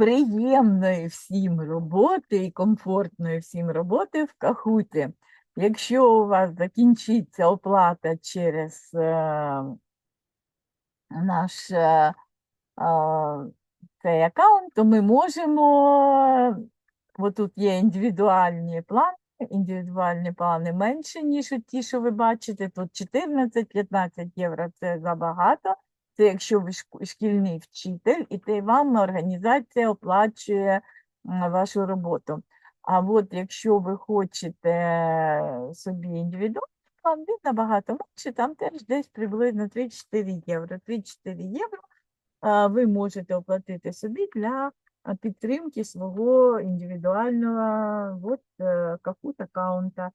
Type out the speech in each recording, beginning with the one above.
приємної всім роботи і комфортної всім роботи в Кахуті. Якщо у вас закінчиться оплата через е, наш е, цей аккаунт, то ми можемо, бо тут є індивідуальні плани, індивідуальні плани менше, ніж ті, що ви бачите. Тут 14-15 євро це забагато. Це якщо ви шкільний вчитель, і те вам організація оплачує вашу роботу. А от якщо ви хочете собі індивідуальний план, він набагато менше, там теж десь приблизно 3-4 євро. 3-4 євро ви можете оплатити собі для підтримки свого індивідуального от, е, Kahoot аккаунта.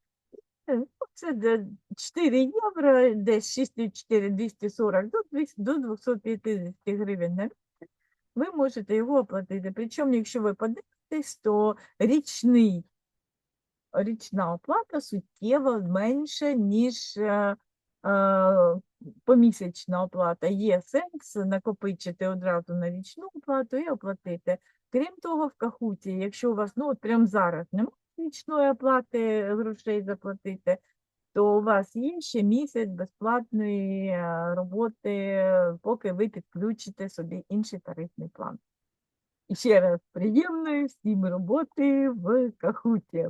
Це 4 євро, десь 64 240 до 200 до 250 гривень на місяць. Ви можете його оплатити. Причому, якщо ви подивитесь, то річний, річна оплата суттєво менша, ніж е, е, помісячна оплата. Є сенс накопичити одразу на річну оплату і оплатити. Крім того, в Кахуті, якщо у вас ну, от прямо зараз немає річної оплати грошей заплатити, то у вас є ще місяць безплатної е, роботи, поки ви підключите собі інший тарифний план. І ще раз приємної всім роботи в Кахуті.